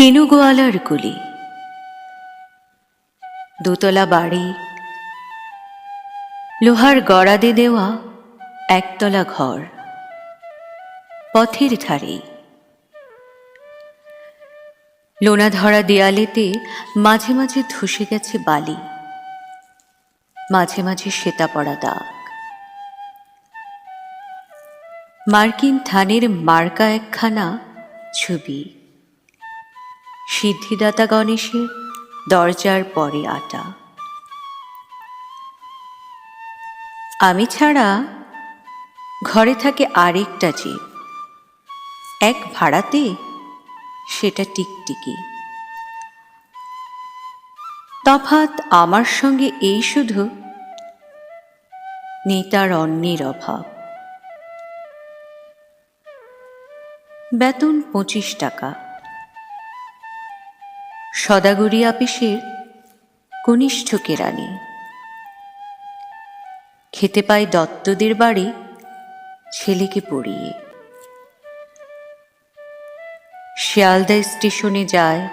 কেনু গোয়ালার গুলি দোতলা বাড়ি, লোহার গড়াদে দেওয়া একতলা ঘর, পথের ধারে। লোনা ধরা দেয়ালেতে মাঝে মাঝে ধসে গেছে বালি, মাঝে মাঝে শ্বেতা পড়া দাগ। মার্কিন থানের মার্কা একখানা ছবি। সিদ্ধিদাতা গণেশের দরজার পরে আটা। আমি ছাড়া ঘরে থাকে আরেকটা জীব এক ভাড়াতে সেটা টিকটিকি। তফাৎ আমার সঙ্গে এই শুধু নেই তার অন্যের অভাব। বেতন পঁচিশ টাকা। সদাগরি আপিসের কনিষ্ঠ কেরানি খেতে পায় দত্তদের বাড়ি ছেলেকে পড়িয়ে। শিয়ালদা স্টেশনে যায়,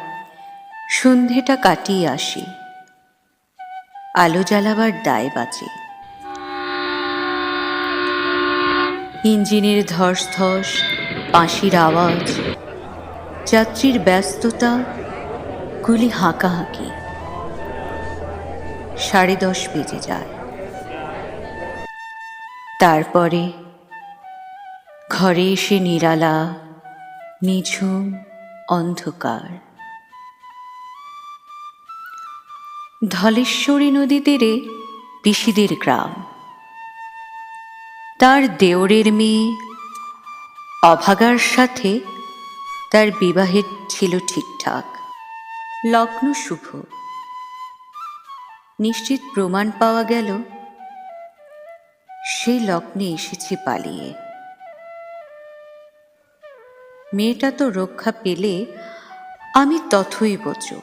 সন্ধেটা কাটিয়ে আসি। আলো জ্বালাবার দায় বাঁচে। ইঞ্জিনের ধস ধস, পাশির আওয়াজ, যাত্রীর ব্যস্ততা গুলি হাঁকাহাঁকি সাড়ে দশ বেজে যায়। তারপরে ঘরে এসে নিরালা, নিঝুম, অন্ধকার। ধলেশ্বরী নদী তীরে পিসিদের গ্রাম। তার দেওরের মেয়ে অভাগার সাথে তার বিবাহের ছিল ঠিকঠাক। লগ্ন শুভ। নিশ্চিত প্রমাণ পাওয়া গেল সেই লগ্নে এসেছে পালিয়ে। মেয়েটা তো রক্ষা পেলে আমি তথই বচ।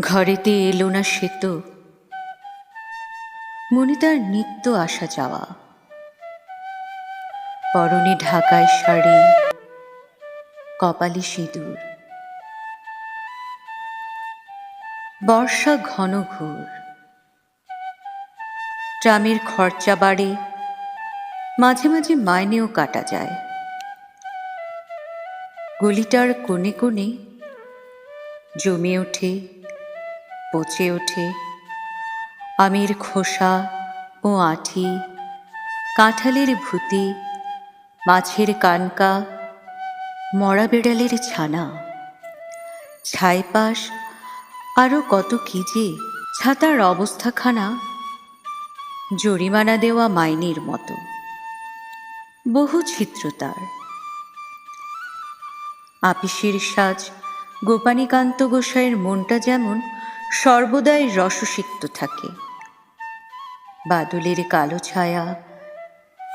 ঘরেতে এলো না সে তো। মনে তার নিত্য আসা যাওয়া। পরনে ঢাকায় শাড়ি, কপালে সিঁদুর। বর্ষা ঘন ঘোর। ট্রামের খরচা বাড়ে, মাঝে মাঝে মাইনেও কাটা যায়। গলিটার কোণে কোণে জমে ওঠে, পচে ওঠে আমের খোসা ও আঠি, কাঁঠালের ভূতি, মাছের কানকা, মরা বেড়ালের ছানা, ছাইপাশ আরও কত কি যে ছাতার অবস্থাখানা জরিমানা দেওয়া মাইনের মতো। বহু চিত্র তার। আপিসের সাজ গোপানীকান্ত গোসাইয়ের মনটা যেমন সর্বদাই রসসিক্ত থাকে। বাদলের কালো ছায়া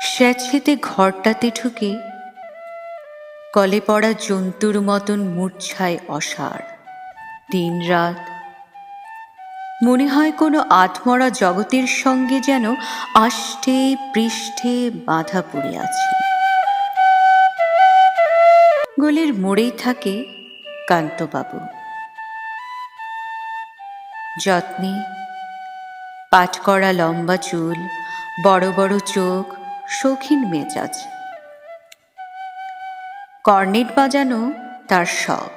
স্যাঁচেতে ঘরটাতে ঢুকে কলে পড়া জন্তুর মতন মূর্ছায় অসার দিন রাত মনে হয় কোনো আত্মরা জগতের সঙ্গে যেন আষ্টে পৃষ্ঠে বাঁধা পড়ে আছে। গোলের মোড়েই থাকে কান্তবাবু। যত্নে পাট করা লম্বা চুল, বড় বড় চোখ, শৌখিন মেজাজ। কর্নেট বাজানো তার শখ।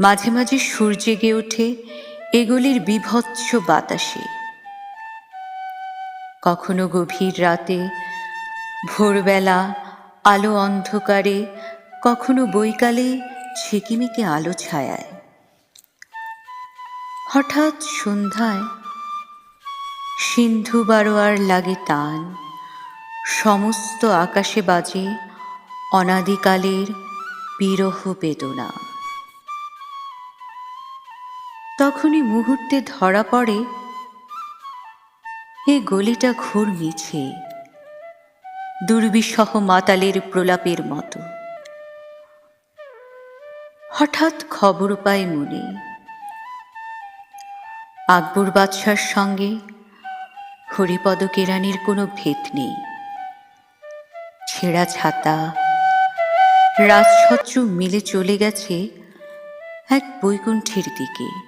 মাঝে মাঝে সুর জেগে ওঠে এগুলির বিভৎস বাতাসে। কখনো গভীর রাতে, ভোরবেলা, আলো অন্ধকারে, কখনো বৈকালে ঝিকিমিকে আলো ছায়ায়। হঠাৎ সন্ধ্যায় সিন্ধু বারোয়ার লাগে টান, সমস্ত আকাশে বাজে অনাদিকালের বিরহ বেদনা। তখনই মুহূর্তে ধরা পড়ে এ গলিটা ঘুর মিছে দুর্বিসহ মাতালের প্রলাপের মতো। হঠাৎ খবর পায় মনে, আকবর বাদশার সঙ্গে হরিপদ কেরানির কোনো ভেদ নেই। ছেঁড়া ছাতা, রাজছত্র মিলে চলে গেছে এক বৈকুণ্ঠের দিকে।